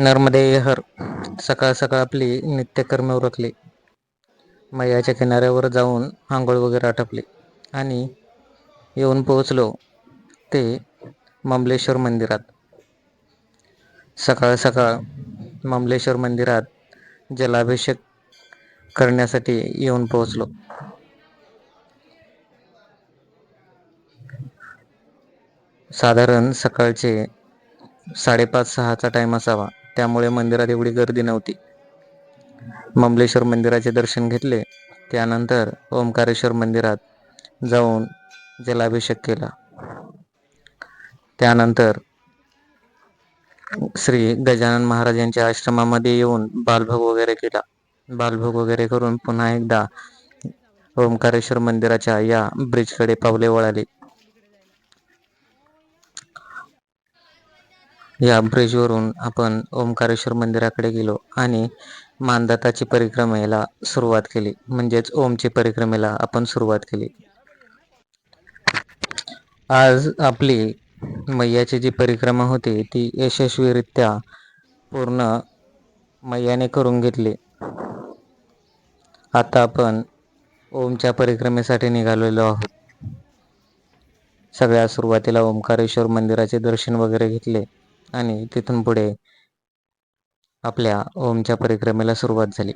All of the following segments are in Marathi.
नर्मदे हर सकाळ सकाळ आपली नित्यकर्मे उरकली. मैयाच्या किनाऱ्यावर जाऊन आंघोळ वगैरे आटपली. आणि येऊन पोहोचलो ते ममलेश्वर मंदिरात. सकाळ सकाळ ममलेश्वर मंदिरात जलाभिषेक करण्यासाठी येऊन पोहोचलो. साधारण सकाळचे साडेपाच सहाचा टाइम असावा. त्यामुळे मंदिरात एवढी गर्दी नव्हती. ममलेश्वर मंदिराचे दर्शन घेतले. त्यानंतर ओंकारेश्वर मंदिरात जाऊन जलाभिषेक केला. त्यानंतर श्री गजानन महाराज यांच्या आश्रमामध्ये येऊन बालभोग वगैरे केला. बालभोग वगैरे करून पुन्हा एकदा ओंकारेश्वर मंदिराच्या या ब्रिजकडे पावले वळाली. या ब्रिजवरून आपण ओमकारेश्वर मंदिराकडे गेलो आणि मानदाताची परिक्रमेला सुरुवात केली. म्हणजेच ओमची परिक्रमेला आपण सुरुवात केली. आज आपली मैयाची जी परिक्रमा होती ती यशस्वीरित्या पूर्ण मैयाने करून घेतली. आता आपण ओमच्या परिक्रमेसाठी निघालेलो आहोत. सगळ्या सुरुवातीला ओंकारेश्वर मंदिराचे दर्शन वगैरे घेतले. आणि तिथून पुढे आपल्या ओमच्या परिक्रमेला सुरुवात झाली.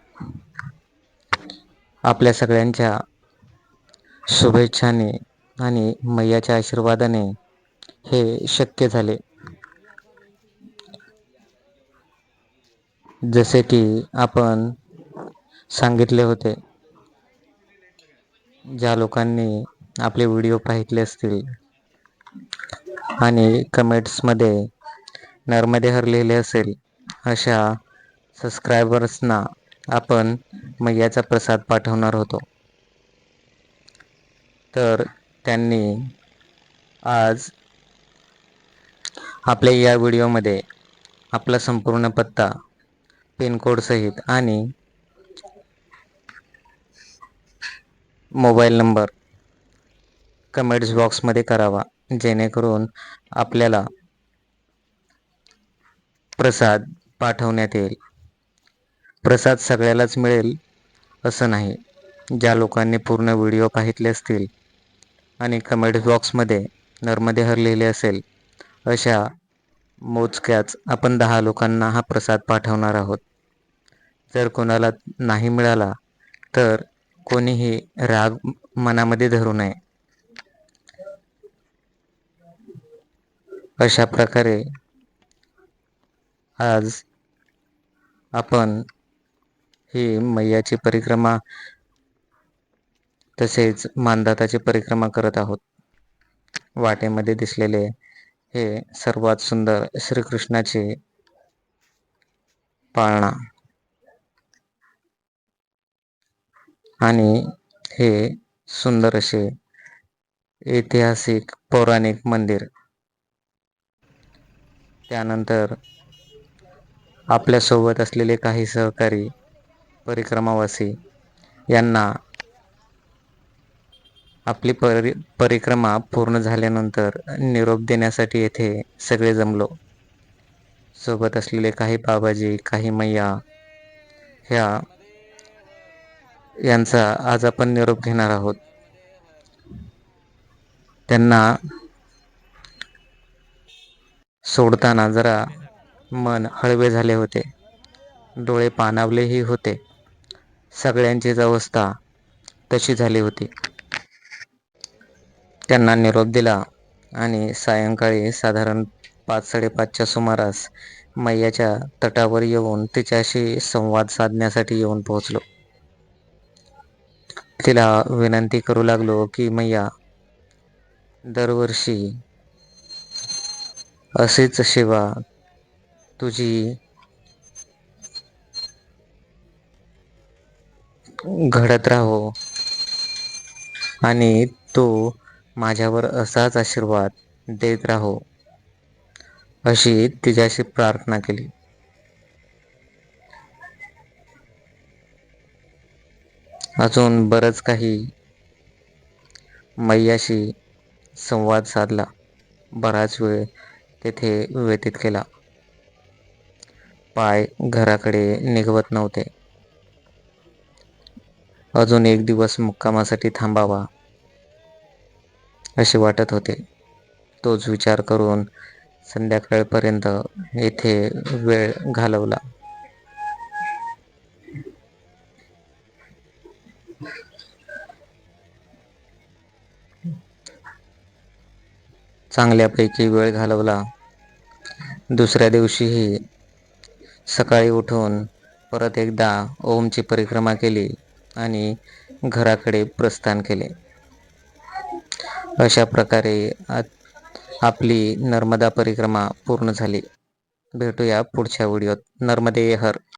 आपल्या सगळ्यांच्या शुभेच्छाने आणि मैयाच्या आशीर्वादाने हे शक्य झाले. जसे की आपण सांगितले होते ज्या लोकांनी आपले व्हिडिओ पाहितले असतील आणि कमेंट्समध्ये नर्मदे हरलेले लिहिले असेल अशा सबस्क्रायबर्सना आपण मैयाचा प्रसाद पाठवणार होतो. तर त्यांनी आज आपल्या या व्हिडिओमध्ये आपला संपूर्ण पत्ता पिनकोडसहित आणि मोबाईल नंबर कमेंट्स बॉक्समध्ये करावा जेणेकरून आपल्याला प्रसाद पाठवण्यात येईल. प्रसाद सगळ्यालाच मिळेल असं नाही. ज्या लोकांनी पूर्ण व्हिडिओ पाहितले असतील आणि कमेंट बॉक्समध्ये नर्मदे हर लिहिले असेल अशा मोजक्याच आपण दहा लोकांना हा प्रसाद पाठवणार आहोत. जर कोणाला नाही मिळाला तर कोणीही राग मनामध्ये धरू नये. अशा प्रकारे आज आपण ही मैयाची परिक्रमा तसेच मानदाताची परिक्रमा करत आहोत. वाटेमध्ये दिसलेले हे सर्वात सुंदर श्रीकृष्णाचे पाळणा. आणि हे सुंदर असे ऐतिहासिक पौराणिक मंदिर. त्यानंतर आपल्यासोबत असलेले काही सहकारी परिक्रमावासी यांना आपली परि परिक्रमा पूर्ण झाल्यानंतर निरोप देण्यासाठी येथे सगळे जमलो. सोबत असलेले काही बाबाजी काही मैया ह्या यांचा आज आपण निरोप घेणार आहोत. त्यांना सोडताना जरा मन हळवे झाले होते. डोळे पाणावलेही होते. सगळ्यांचीच अवस्था तशी झाली होती. त्यांना निरोप दिला आणि सायंकाळी साधारण पाच साडेपाचच्या सुमारास मैयाच्या तटावर येऊन तिच्याशी संवाद साधण्यासाठी येऊन पोहोचलो. तिला विनंती करू लागलो की मैया दरवर्षी असेच सेवा तुझी घडत राहो. आणि तू माझ्यावर असाच आशीर्वाद देत राहो. अशी तिच्याशी प्रार्थना केली. अजून बरंच काही मैयाशी संवाद साधला. बराच वेळ तेथे व्यतीत केला. पाय घराकडे निघवत नव्हते. अजून एक दिवस मुक्कामासाठी थांबावा असे वाटत होते. तोच विचार करून संध्याकाळपर्यंत येथे वेळ घालवला. चांगल्यापैकी वेळ घालवला. दुसऱ्या दिवशीही सकाळी उठून परत एकदा ओमची परिक्रमा केली आणि घराकडे प्रस्थान केले. अशा प्रकारे आपली नर्मदा परिक्रमा पूर्ण झाली. भेटूया पुढच्या व्हिडिओत. नर्मदे हर.